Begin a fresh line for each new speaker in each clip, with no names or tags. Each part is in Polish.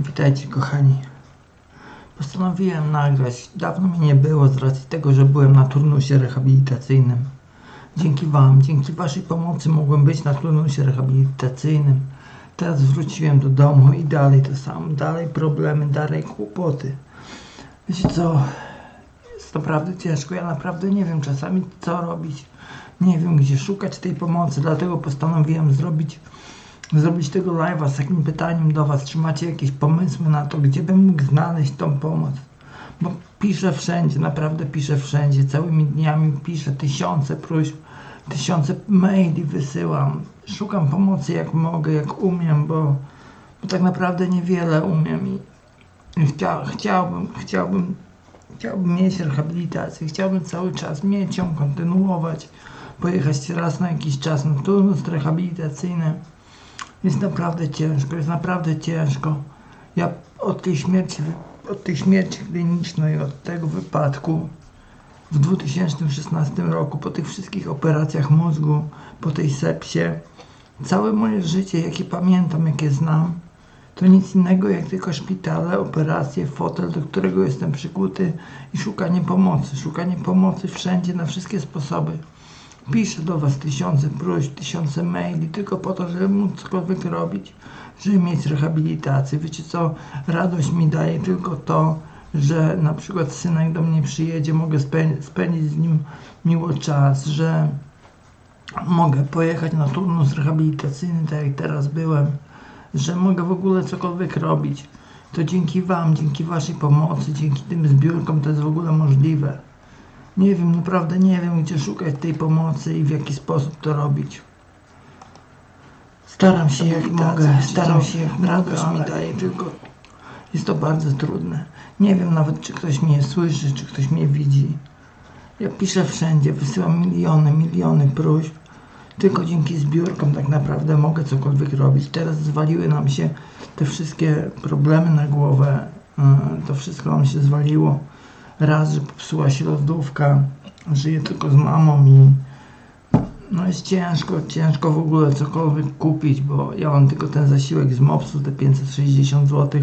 Witajcie kochani. Postanowiłem nagrać. Dawno mi nie było z racji tego, że byłem na turnusie rehabilitacyjnym. Dzięki Wam, dzięki Waszej pomocy mogłem być na turnusie rehabilitacyjnym. Teraz wróciłem do domu i dalej to samo. Dalej problemy, dalej kłopoty. Wiecie co? Jest naprawdę ciężko. Ja naprawdę nie wiem czasami co robić. Nie wiem gdzie szukać tej pomocy, dlatego postanowiłem zrobić zrobić tego live'a z takim pytaniem do Was, czy macie jakieś pomysły na to, gdzie bym mógł znaleźć tą pomoc? Bo piszę wszędzie, naprawdę piszę wszędzie, całymi dniami piszę tysiące próśb, tysiące maili wysyłam, szukam pomocy jak mogę, jak umiem, bo, bo tak naprawdę niewiele umiem i, chcia, chciałbym, chciałbym, chciałbym mieć rehabilitację, chciałbym cały czas mieć ją, kontynuować, pojechać raz na jakiś czas na turnus rehabilitacyjny. Jest naprawdę ciężko, jest naprawdę ciężko. Ja od tej śmierci, od tej śmierci klinicznej, od tego wypadku w 2016 roku, po tych wszystkich operacjach mózgu, po tej sepsie, całe moje życie, jakie pamiętam, jakie znam, to nic innego jak tylko szpitale, operacje, fotel, do którego jestem przykuty i szukanie pomocy. Szukanie pomocy wszędzie, na wszystkie sposoby. Piszę do Was tysiące próśb, tysiące maili, tylko po to, żeby móc cokolwiek robić, żeby mieć rehabilitację. Wiecie co, radość mi daje tylko to, że na przykład synek do mnie przyjedzie, mogę spę- spędzić z nim miło czas, że mogę pojechać na turnus rehabilitacyjny, tak jak teraz byłem, że mogę w ogóle cokolwiek robić. To dzięki Wam, dzięki Waszej pomocy, dzięki tym zbiórkom to jest w ogóle możliwe. Nie wiem, naprawdę nie wiem, gdzie szukać tej pomocy i w jaki sposób to robić. Staram się jak mogę, staram się jak radość mi daje, tylko jest to bardzo trudne. Nie wiem nawet, czy ktoś mnie słyszy, czy ktoś mnie widzi. Ja piszę wszędzie, wysyłam miliony, miliony próśb. Tylko dzięki zbiórkom tak naprawdę mogę cokolwiek robić. Teraz zwaliły nam się te wszystkie problemy na głowę. Yy, To wszystko nam się zwaliło. Raz, że popsuła się lodówka, żyję tylko z mamą i no jest ciężko, ciężko w ogóle cokolwiek kupić, bo ja mam tylko ten zasiłek z MOPS-u, te 560 zł.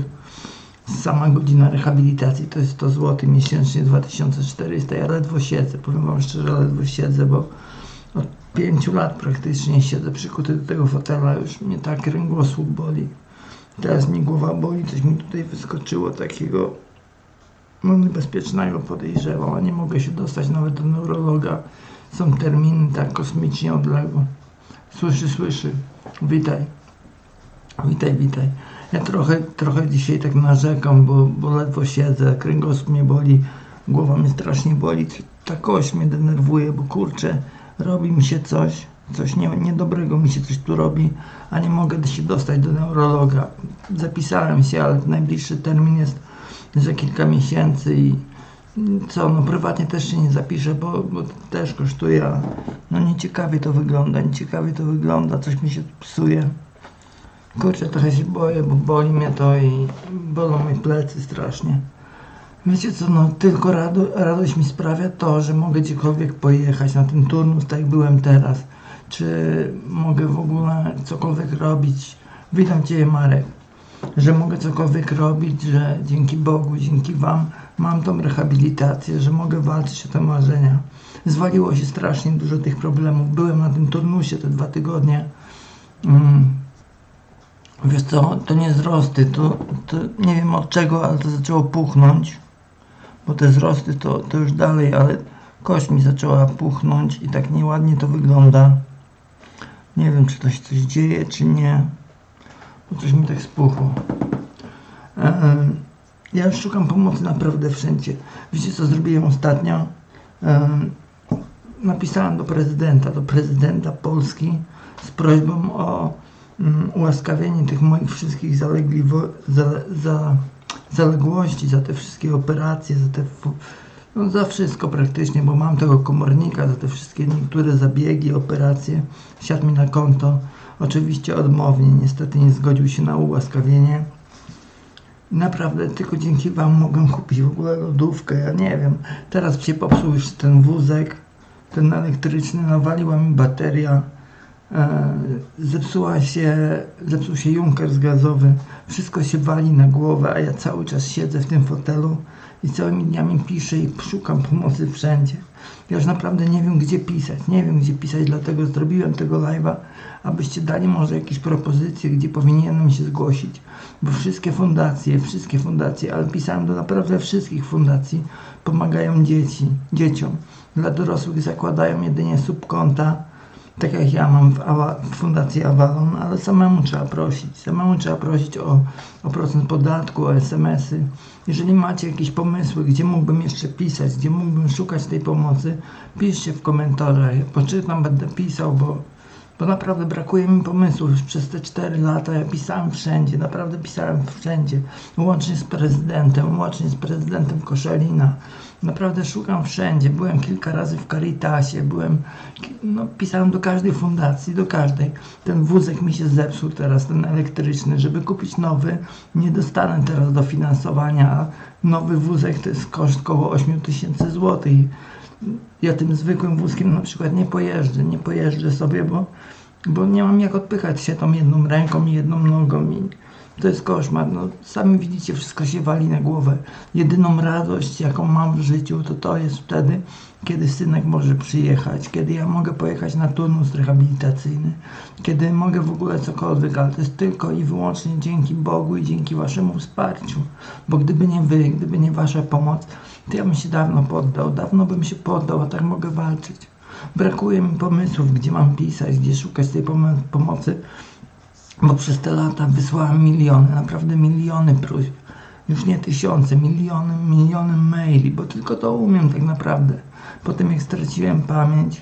Sama godzina rehabilitacji to jest 100 zł miesięcznie, 2400. Ja ledwo siedzę, powiem Wam szczerze, ledwo siedzę, bo od 5 lat praktycznie siedzę przykuty do tego fotela, już mnie tak kręgosłup boli. Teraz mi głowa boli, coś mi tutaj wyskoczyło takiego no niebezpiecznego podejrzewam, a nie mogę się dostać nawet do neurologa. Są terminy tak kosmicznie odległe. Słyszy, słyszy. Witaj. Witaj, witaj. Ja trochę, trochę dzisiaj tak narzekam, bo, bo ledwo siedzę, kręgosłup mnie boli, głowa mnie strasznie boli, ta kość mnie denerwuje, bo kurczę, robi mi się coś, coś nie, niedobrego mi się coś tu robi, a nie mogę się dostać do neurologa. Zapisałem się, ale najbliższy termin jest za kilka miesięcy i co, no prywatnie też się nie zapiszę, bo, bo też kosztuje, a no nieciekawie to wygląda, nieciekawie to wygląda, coś mi się psuje. Kurczę, trochę się boję, bo boli mnie to i bolą mi plecy strasznie. Wiecie co, no tylko rado, radość mi sprawia to, że mogę gdziekolwiek pojechać na ten turnus, tak jak byłem teraz. Czy mogę w ogóle cokolwiek robić. Witam Cię Marek że mogę cokolwiek robić, że dzięki Bogu, dzięki Wam mam tą rehabilitację, że mogę walczyć o te marzenia. Zwaliło się strasznie dużo tych problemów. Byłem na tym turnusie te dwa tygodnie. Mm. Wiesz co, to nie wzrosty, to, to nie wiem od czego, ale to zaczęło puchnąć, bo te wzrosty to, to już dalej, ale kość mi zaczęła puchnąć i tak nieładnie to wygląda. Nie wiem, czy to się coś dzieje, czy nie. Coś mi tak spuchło. E, e, ja już szukam pomocy naprawdę wszędzie. Wiecie co zrobiłem ostatnio? E, napisałem do prezydenta, do prezydenta Polski z prośbą o mm, ułaskawienie tych moich wszystkich zalegliwości, za, za, zaległości, za te wszystkie operacje, za te no za wszystko praktycznie, bo mam tego komornika, za te wszystkie niektóre zabiegi, operacje, siadł mi na konto. Oczywiście odmownie, niestety nie zgodził się na ułaskawienie. Naprawdę tylko dzięki Wam mogłem kupić w ogóle lodówkę, ja nie wiem. Teraz się popsuł już ten wózek, ten elektryczny, nawaliła mi bateria. E, zepsuła się, zepsuł się Junkers gazowy, wszystko się wali na głowę, a ja cały czas siedzę w tym fotelu i całymi dniami piszę i szukam pomocy wszędzie. Ja już naprawdę nie wiem, gdzie pisać, nie wiem, gdzie pisać, dlatego zrobiłem tego live'a, abyście dali może jakieś propozycje, gdzie powinienem się zgłosić, bo wszystkie fundacje, wszystkie fundacje, ale pisałem do naprawdę wszystkich fundacji, pomagają dzieci, dzieciom. Dla dorosłych zakładają jedynie subkonta, tak jak ja mam w, Fundacji Avalon, ale samemu trzeba prosić. Samemu trzeba prosić o, o procent podatku, o SMS-y. Jeżeli macie jakieś pomysły, gdzie mógłbym jeszcze pisać, gdzie mógłbym szukać tej pomocy, piszcie w komentarzach. Poczytam, będę pisał, bo, bo naprawdę brakuje mi pomysłów. Już przez te 4 lata ja pisałem wszędzie, naprawdę pisałem wszędzie. Łącznie z prezydentem, łącznie z prezydentem Koszelina. Naprawdę szukam wszędzie. Byłem kilka razy w Caritasie, byłem, no, pisałem do każdej fundacji, do każdej. Ten wózek mi się zepsuł teraz, ten elektryczny. Żeby kupić nowy, nie dostanę teraz dofinansowania, a nowy wózek to jest koszt około 8 tysięcy złotych. Ja tym zwykłym wózkiem na przykład nie pojeżdżę, nie pojeżdżę sobie, bo, bo nie mam jak odpychać się tą jedną ręką i jedną nogą. I, to jest koszmar. No, sami widzicie, wszystko się wali na głowę. Jedyną radość, jaką mam w życiu, to to jest wtedy, kiedy synek może przyjechać, kiedy ja mogę pojechać na turnus rehabilitacyjny, kiedy mogę w ogóle cokolwiek, ale to jest tylko i wyłącznie dzięki Bogu i dzięki waszemu wsparciu. Bo gdyby nie wy, gdyby nie wasza pomoc, to ja bym się dawno poddał, dawno bym się poddał, a tak mogę walczyć. Brakuje mi pomysłów, gdzie mam pisać, gdzie szukać tej pom pomocy bo przez te lata wysłałem miliony, naprawdę miliony próśb. Już nie tysiące, miliony, miliony maili, bo tylko to umiem tak naprawdę. Potem jak straciłem pamięć,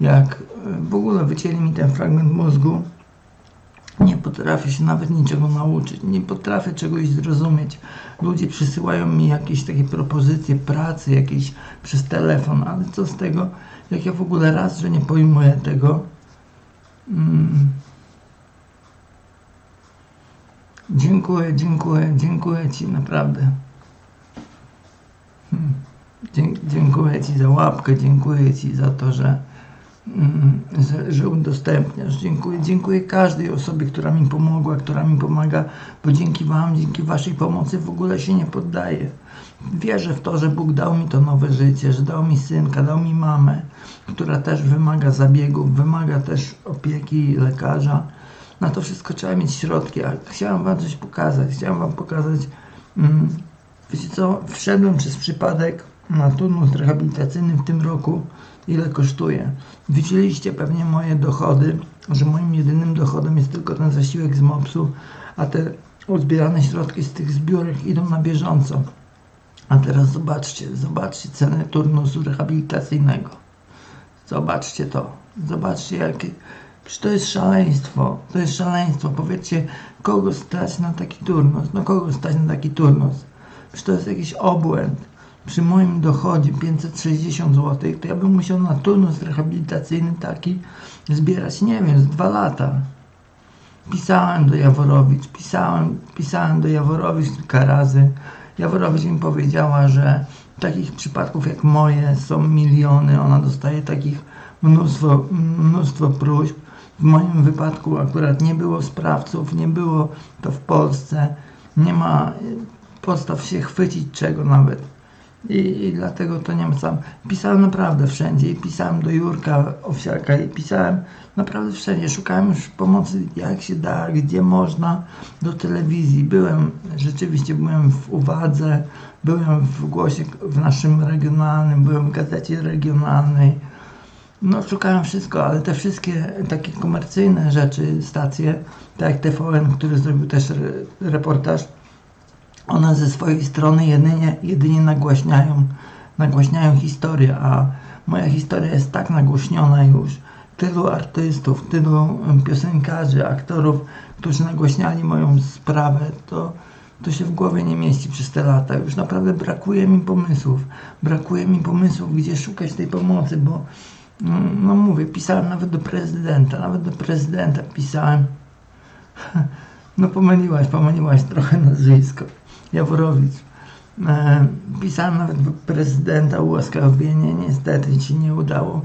jak e, w ogóle wycięli mi ten fragment mózgu, nie potrafię się nawet niczego nauczyć, nie potrafię czegoś zrozumieć. Ludzie przysyłają mi jakieś takie propozycje pracy, jakieś przez telefon, ale co z tego, jak ja w ogóle raz, że nie pojmuję tego, mm, Dziękuję, dziękuję, dziękuję Ci naprawdę. Hmm. Dziękuję Ci za łapkę, dziękuję Ci za to, że, mm, że, że udostępniasz. Dziękuję, dziękuję każdej osobie, która mi pomogła, która mi pomaga, bo dzięki Wam, dzięki Waszej pomocy w ogóle się nie poddaję. Wierzę w to, że Bóg dał mi to nowe życie, że dał mi synka, dał mi mamę, która też wymaga zabiegów, wymaga też opieki lekarza na to wszystko trzeba mieć środki, a chciałem wam coś pokazać, chciałem wam pokazać, mm, wiecie co, wszedłem przez przypadek na turnus rehabilitacyjny w tym roku, ile kosztuje. Widzieliście pewnie moje dochody, że moim jedynym dochodem jest tylko ten zasiłek z MOPS-u, a te uzbierane środki z tych zbiórek idą na bieżąco. A teraz zobaczcie, zobaczcie cenę turnusu rehabilitacyjnego. Zobaczcie to. Zobaczcie, jakie, Przecież to jest szaleństwo, to jest szaleństwo. Powiedzcie, kogo stać na taki turnus? No kogo stać na taki turnus? Przecież to jest jakiś obłęd. Przy moim dochodzie 560 zł, to ja bym musiał na turnus rehabilitacyjny taki zbierać, nie wiem, z dwa lata. Pisałem do Jaworowicz, pisałem, pisałem do Jaworowicz kilka razy. Jaworowicz mi powiedziała, że takich przypadków jak moje są miliony, ona dostaje takich mnóstwo, mnóstwo próśb. W moim wypadku akurat nie było sprawców, nie było to w Polsce, nie ma podstaw się chwycić czego nawet. I, I, dlatego to nie sam. Pisałem naprawdę wszędzie i pisałem do Jurka Owsiaka i pisałem naprawdę wszędzie. Szukałem już pomocy jak się da, gdzie można, do telewizji. Byłem, rzeczywiście byłem w Uwadze, byłem w Głosie w naszym regionalnym, byłem w gazecie regionalnej no szukałem wszystko, ale te wszystkie takie komercyjne rzeczy, stacje, tak jak TVN, który zrobił też reportaż, one ze swojej strony jedynie, jedynie nagłaśniają, nagłaśniają historię, a moja historia jest tak nagłośniona już. Tylu artystów, tylu piosenkarzy, aktorów, którzy nagłaśniali moją sprawę, to, to się w głowie nie mieści przez te lata. Już naprawdę brakuje mi pomysłów. Brakuje mi pomysłów, gdzie szukać tej pomocy, bo no, no mówię, pisałem nawet do prezydenta, nawet do prezydenta pisałem. No pomyliłaś, pomyliłaś trochę nazwisko. Jaworowicz. E, pisałem nawet do prezydenta ułaskawienie, niestety się nie udało.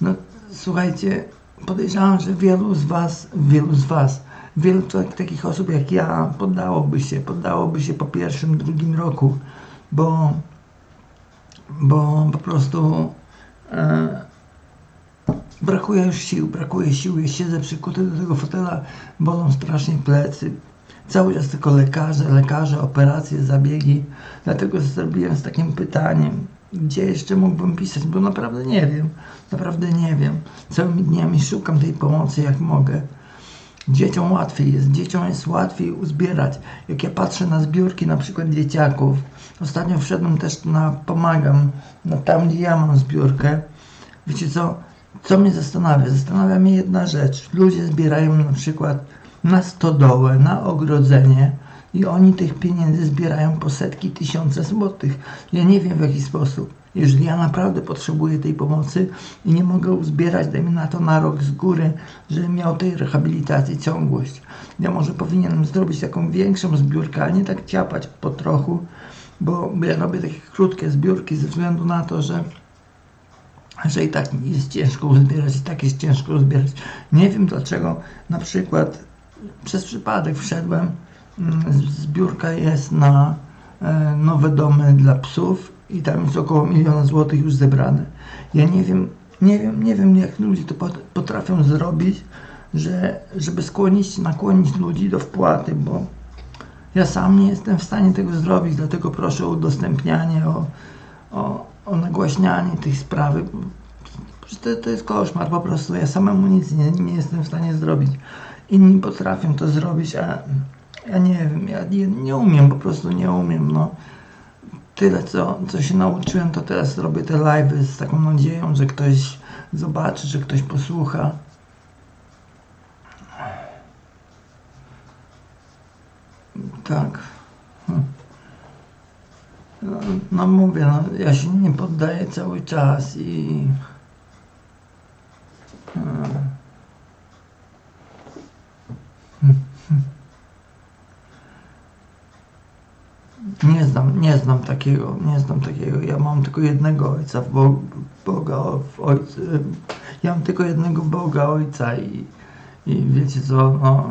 No słuchajcie, podejrzewam, że wielu z Was, wielu z Was, wielu tak- takich osób jak ja poddałoby się, poddałoby się po pierwszym, drugim roku, bo, bo po prostu e, brakuje już sił, brakuje sił. Ja siedzę przykuty do tego fotela, bolą strasznie plecy. Cały czas tylko lekarze, lekarze, operacje, zabiegi. Dlatego zrobiłem z takim pytaniem, gdzie jeszcze mógłbym pisać, bo naprawdę nie wiem. Naprawdę nie wiem. Całymi dniami szukam tej pomocy jak mogę. Dzieciom łatwiej jest, dzieciom jest łatwiej uzbierać. Jak ja patrzę na zbiórki na przykład dzieciaków, ostatnio wszedłem też na Pomagam, na tam gdzie ja mam zbiórkę. Wiecie co, co mnie zastanawia? Zastanawia mnie jedna rzecz. Ludzie zbierają na przykład na stodołę, na ogrodzenie i oni tych pieniędzy zbierają po setki, tysiące złotych. Ja nie wiem w jaki sposób. Jeżeli ja naprawdę potrzebuję tej pomocy i nie mogę uzbierać, dajmy na to na rok z góry, żebym miał tej rehabilitacji ciągłość. Ja może powinienem zrobić taką większą zbiórkę, a nie tak ciapać po trochu, bo ja robię takie krótkie zbiórki ze względu na to, że że i tak jest ciężko uzbierać, i tak jest ciężko uzbierać. Nie wiem dlaczego, na przykład przez przypadek wszedłem, mm, zbiórka jest na e, nowe domy dla psów i tam jest około miliona złotych już zebrane. Ja nie wiem, nie wiem, nie wiem jak ludzie to pot- potrafią zrobić, że, żeby skłonić, nakłonić ludzi do wpłaty, bo ja sam nie jestem w stanie tego zrobić, dlatego proszę o udostępnianie, o, o, o nagłaśnianie tych sprawy. To, to jest koszmar po prostu. Ja samemu nic nie, nie jestem w stanie zrobić. Inni potrafią to zrobić, a ja nie wiem, ja nie, nie umiem, po prostu nie umiem. No. Tyle, co, co się nauczyłem, to teraz robię te live'y z taką nadzieją, że ktoś zobaczy, że ktoś posłucha. Tak. Hm. No, no mówię, no, ja się nie poddaję cały czas i... Hmm. Nie znam, nie znam takiego, nie znam takiego. Ja mam tylko jednego ojca w Bo Boga, w ojcu, ja mam tylko jednego Boga, ojca i, i wiecie co, no,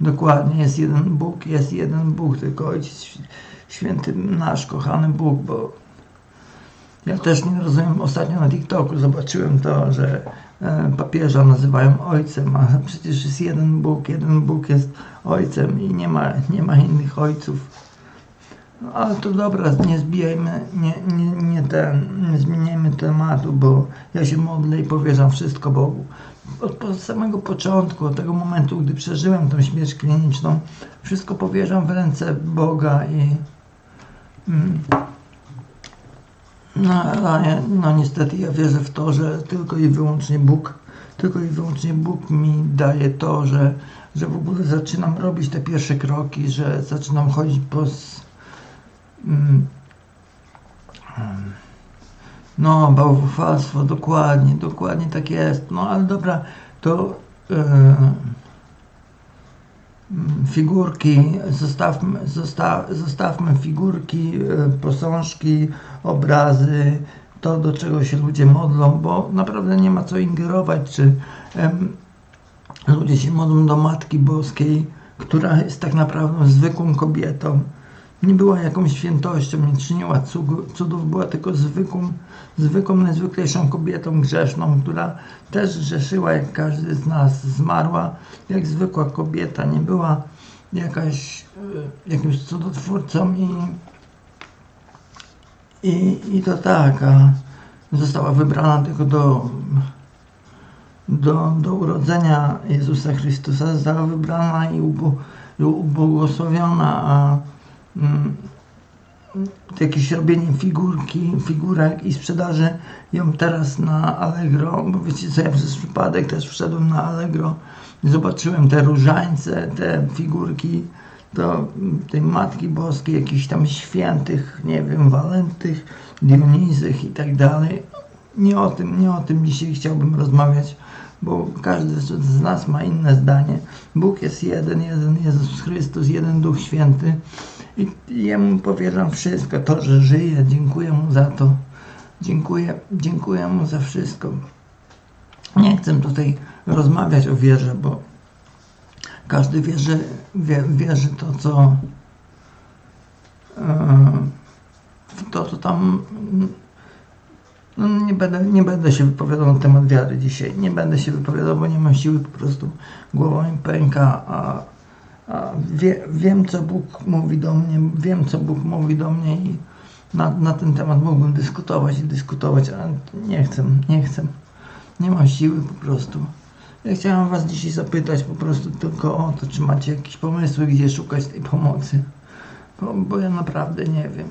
dokładnie jest jeden Bóg, jest jeden Bóg, tylko Ojciec Św- Święty nasz kochany Bóg, bo ja też nie rozumiem, ostatnio na TikToku zobaczyłem to, że e, papieża nazywają ojcem, a przecież jest jeden Bóg, jeden Bóg jest ojcem i nie ma, nie ma innych ojców. No, ale to dobra, nie zbijajmy, nie, nie, nie, ten, nie zmieniajmy tematu, bo ja się modlę i powierzam wszystko Bogu. Od, od samego początku, od tego momentu, gdy przeżyłem tą śmierć kliniczną, wszystko powierzam w ręce Boga i mm, no, ale no niestety ja wierzę w to, że tylko i wyłącznie Bóg, tylko i wyłącznie Bóg mi daje to, że, że w ogóle zaczynam robić te pierwsze kroki, że zaczynam chodzić po... Mm, mm, no, bałwochwalstwo, dokładnie, dokładnie tak jest. No ale dobra, to e, mm, figurki, zostawmy, zosta, zostawmy figurki, e, posążki, obrazy, to do czego się ludzie modlą, bo naprawdę nie ma co ingerować, czy ludzie się modlą do Matki Boskiej, która jest tak naprawdę zwykłą kobietą. Nie była jakąś świętością, nie czyniła cudów, była tylko zwykłą, zwykłą, najzwyklejszą kobietą grzeszną, która też grzeszyła jak każdy z nas, zmarła. Jak zwykła kobieta, nie była jakaś, e, jakimś cudotwórcą i, i, i to tak, a została wybrana tylko do, do, do urodzenia Jezusa Chrystusa, została wybrana i ubo, ubłogosławiona, a jakieś robienie figurki, figurek i sprzedaży ją teraz na Allegro, bo wiecie co, ja przez przypadek też wszedłem na Allegro zobaczyłem te różańce, te figurki, to mm, tej Matki Boskiej, jakichś tam świętych, nie wiem, Walentych, Dionizych i tak dalej. Nie o tym, nie o tym dzisiaj chciałbym rozmawiać, bo każdy z nas ma inne zdanie. Bóg jest jeden, jeden Jezus Chrystus, jeden Duch Święty i Jemu powierzam wszystko, to, że żyje, dziękuję Mu za to. Dziękuję, dziękuję Mu za wszystko. Nie chcę tutaj rozmawiać o wierze, bo każdy wierzy, wie, wierzy to, co e, w to, co tam no nie, będę, nie będę się wypowiadał na temat wiary dzisiaj. Nie będę się wypowiadał, bo nie mam siły, po prostu głowa mi pęka, a wie, wiem, co Bóg mówi do mnie, wiem, co Bóg mówi do mnie i na, na ten temat mógłbym dyskutować i dyskutować, ale nie chcę, nie chcę. Nie mam siły po prostu. Ja chciałem Was dzisiaj zapytać po prostu tylko o to, czy macie jakieś pomysły, gdzie szukać tej pomocy. Bo, bo ja naprawdę nie wiem.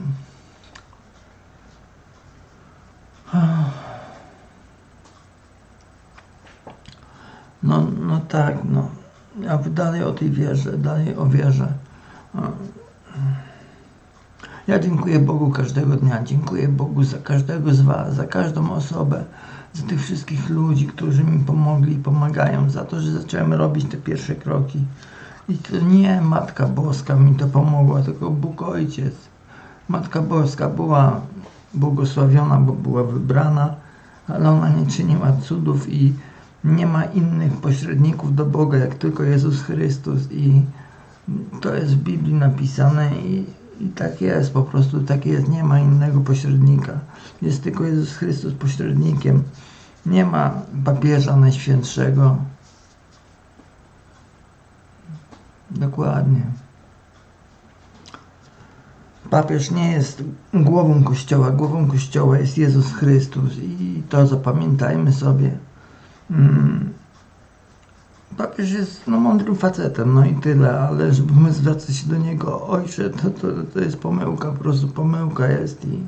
No, no tak, no. Ja dalej o tej wierze, dalej o wierze. Ja dziękuję Bogu każdego dnia, dziękuję Bogu za każdego z Was, za każdą osobę, za tych wszystkich ludzi, którzy mi pomogli i pomagają, za to, że zacząłem robić te pierwsze kroki. I to nie Matka Boska mi to pomogła, tylko Bóg Ojciec. Matka Boska była błogosławiona, bo była wybrana, ale ona nie czyniła cudów i nie ma innych pośredników do Boga, jak tylko Jezus Chrystus i to jest w Biblii napisane i, i tak jest, po prostu tak jest, nie ma innego pośrednika. Jest tylko Jezus Chrystus pośrednikiem. Nie ma papieża najświętszego. Dokładnie. Papież nie jest głową Kościoła. Głową Kościoła jest Jezus Chrystus i to zapamiętajmy sobie. Mm. Papież jest no, mądrym facetem, no i tyle, ale żebyśmy zwracać się do niego ojcze, to, to, to jest pomyłka, po prostu pomyłka jest i,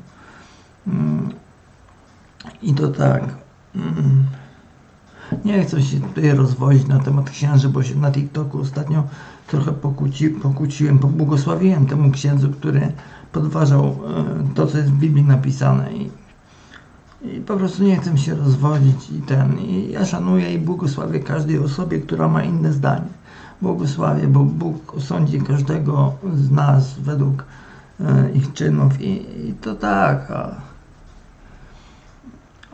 mm, i to tak. Mm, nie chcę się tutaj rozwozić na temat księży, bo się na TikToku ostatnio trochę pokłóci, pokłóciłem, pobłogosławiłem temu księdzu, który podważał e, to, co jest w Biblii napisane i, i po prostu nie chcę się rozwodzić i ten, i ja szanuję i błogosławię każdej osobie, która ma inne zdanie. Błogosławię, bo Bóg osądzi każdego z nas według e, ich czynów i, i to tak, a,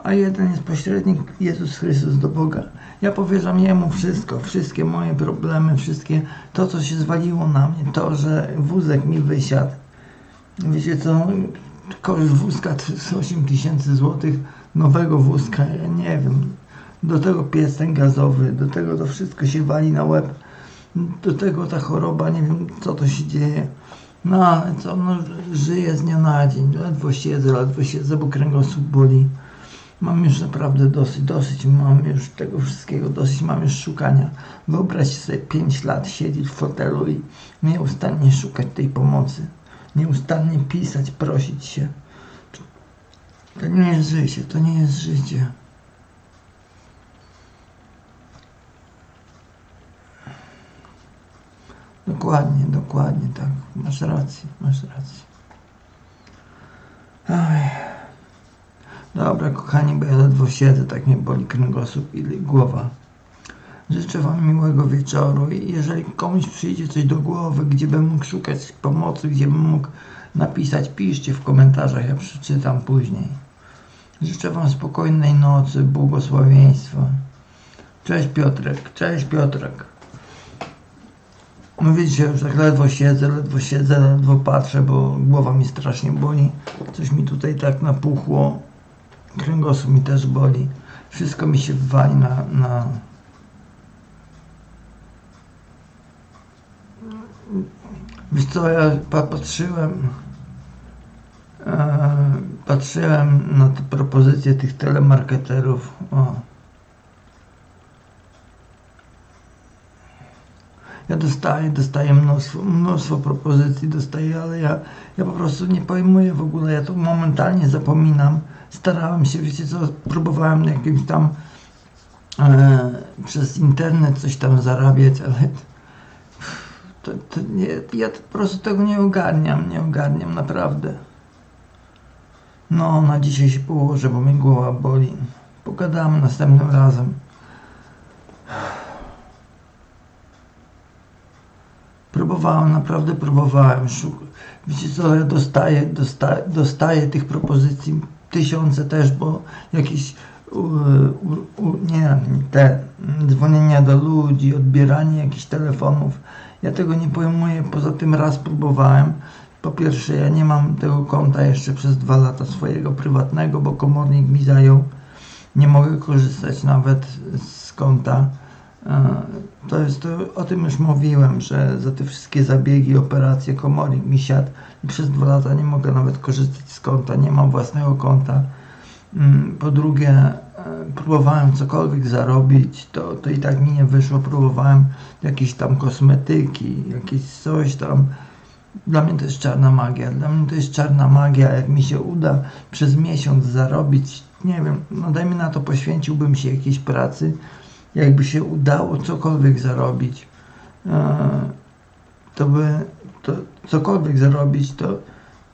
a jeden jest pośrednik, Jezus Chrystus do Boga. Ja powierzam Jemu wszystko, wszystkie moje problemy, wszystkie to, co się zwaliło na mnie, to, że wózek mi wysiadł. Wiecie co, wózka to jest 8 tysięcy złotych, nowego wózka, ja nie wiem. Do tego pies ten gazowy, do tego to wszystko się wali na łeb. Do tego ta choroba, nie wiem co to się dzieje. No co, no żyję z dnia na dzień, ledwo siedzę, ledwo siedzę, bo kręgosłup boli. Mam już naprawdę dosyć, dosyć, mam już tego wszystkiego, dosyć mam już szukania. Wyobraźcie sobie 5 lat siedzieć w fotelu i nieustannie szukać tej pomocy. Nieustannie pisać, prosić się. To nie jest życie, to nie jest życie. Dokładnie, dokładnie tak. Masz rację, masz rację. Oj. Dobra, kochani, bo ja ledwo siedzę, tak mnie boli kręgosłup i głowa. Życzę Wam miłego wieczoru i jeżeli komuś przyjdzie coś do głowy, gdzie bym mógł szukać pomocy, gdzie bym mógł napisać, piszcie w komentarzach, ja przeczytam później. Życzę Wam spokojnej nocy, błogosławieństwa. Cześć Piotrek, cześć Piotrek. No widzicie, już tak ledwo siedzę, ledwo siedzę, ledwo patrzę, bo głowa mi strasznie boli. Coś mi tutaj tak napuchło. Kręgosłup mi też boli. Wszystko mi się wali na, na... Wiesz co, ja patrzyłem e, patrzyłem na te propozycje tych telemarketerów. O. Ja dostaję, dostaję mnóstwo, mnóstwo propozycji, dostaję, ale ja, ja po prostu nie pojmuję w ogóle, ja to momentalnie zapominam starałem się, wiecie co, próbowałem jakimś tam e, przez internet coś tam zarabiać, ale to, to nie, ja to po prostu tego nie ogarniam, nie ogarniam naprawdę. No, na dzisiaj się położę, bo mi głowa boli. Pogadamy następnym razem. Próbowałem, naprawdę próbowałem. Wiecie co, ja dostaję, dostaję, dostaję tych propozycji tysiące też, bo jakieś u, u, nie, te dzwonienia do ludzi, odbieranie jakichś telefonów. Ja tego nie pojmuję, poza tym raz próbowałem. Po pierwsze, ja nie mam tego konta jeszcze przez dwa lata swojego prywatnego, bo komornik mi zajął. Nie mogę korzystać nawet z konta. E, To jest to, o tym już mówiłem, że za te wszystkie zabiegi, operacje komornik mi siadł i przez dwa lata nie mogę nawet korzystać z konta, nie mam własnego konta. Mm, Po drugie, e, próbowałem cokolwiek zarobić, to, to i tak mi nie wyszło. Próbowałem jakieś tam kosmetyki, jakieś coś tam. Dla mnie to jest czarna magia. Dla mnie to jest czarna magia. Jak mi się uda przez miesiąc zarobić, nie wiem, no dajmy na to, poświęciłbym się jakiejś pracy. Jakby się udało cokolwiek zarobić, e, to by to cokolwiek zarobić, to,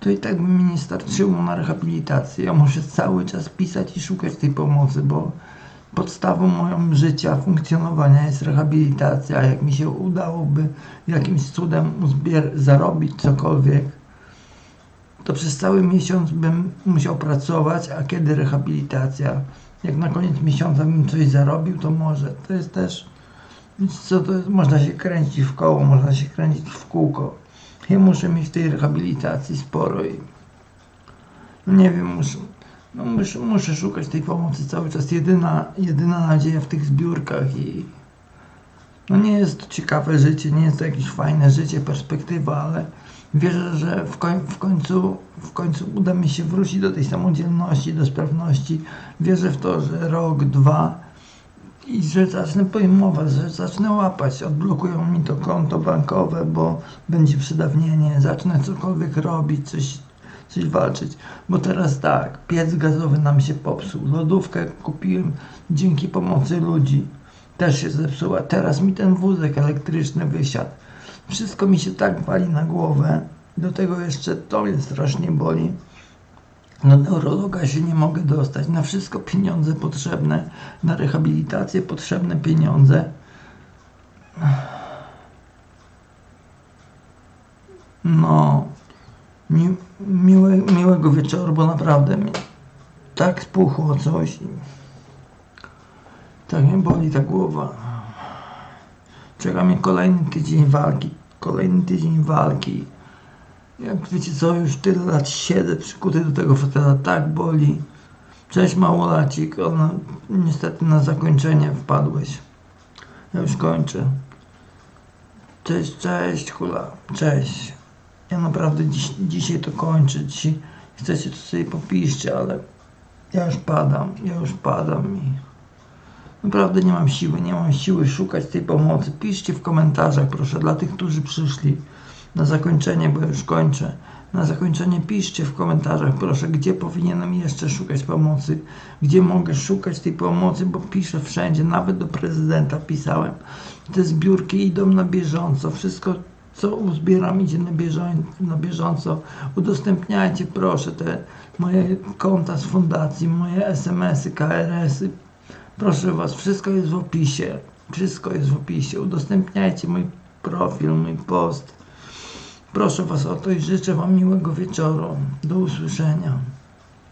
to i tak by mi nie starczyło na rehabilitację. Ja muszę cały czas pisać i szukać tej pomocy, bo podstawą moją życia, funkcjonowania jest rehabilitacja. Jak mi się udałoby jakimś cudem uzbier- zarobić cokolwiek, to przez cały miesiąc bym musiał pracować, a kiedy rehabilitacja? Jak na koniec miesiąca bym coś zarobił, to może. To jest też, co to jest? Można się kręcić w koło, można się kręcić w kółko. Ja muszę mieć tej rehabilitacji sporo i no nie wiem, muszę, no muszę, muszę szukać tej pomocy cały czas. Jedyna, jedyna nadzieja w tych zbiórkach i no nie jest to ciekawe życie, nie jest to jakieś fajne życie, perspektywa, ale wierzę, że w, koń, w, końcu, w końcu uda mi się wrócić do tej samodzielności, do sprawności. Wierzę w to, że rok, dwa i że zacznę pojmować, że zacznę łapać, odblokują mi to konto bankowe, bo będzie przedawnienie, zacznę cokolwiek robić, coś, coś walczyć. Bo teraz tak, piec gazowy nam się popsuł, lodówkę kupiłem dzięki pomocy ludzi, też się zepsuła. Teraz mi ten wózek elektryczny wysiadł. Wszystko mi się tak wali na głowę, do tego jeszcze to mnie strasznie boli. Do neurologa się nie mogę dostać. Na wszystko pieniądze potrzebne. Na rehabilitację potrzebne pieniądze. No, mi, miłe, miłego wieczoru, bo naprawdę mi tak spuchło coś. i Tak mnie boli ta głowa. Czeka mnie kolejny tydzień walki. Kolejny tydzień walki. Jak wiecie co, już tyle lat siedzę przykuty do tego fotela, tak boli. Cześć małolacik, ona niestety na zakończenie wpadłeś. Ja już kończę. Cześć, cześć, hula, cześć. Ja naprawdę dziś, dzisiaj to kończę. Dzisiaj chcecie to sobie popiszcie, ale ja już padam, ja już padam i naprawdę nie mam siły, nie mam siły szukać tej pomocy. Piszcie w komentarzach, proszę, dla tych, którzy przyszli na zakończenie, bo już kończę. Na zakończenie piszcie w komentarzach, proszę, gdzie powinienem jeszcze szukać pomocy, gdzie mogę szukać tej pomocy, bo piszę wszędzie, nawet do prezydenta pisałem. Te zbiórki idą na bieżąco, wszystko co uzbieram idzie na, na bieżąco. Udostępniajcie proszę te moje konta z fundacji, moje SMS-y, KRS-y. Proszę Was, wszystko jest w opisie. Wszystko jest w opisie. Udostępniajcie mój profil, mój post. Proszę Was o to i życzę Wam miłego wieczoru. Do usłyszenia.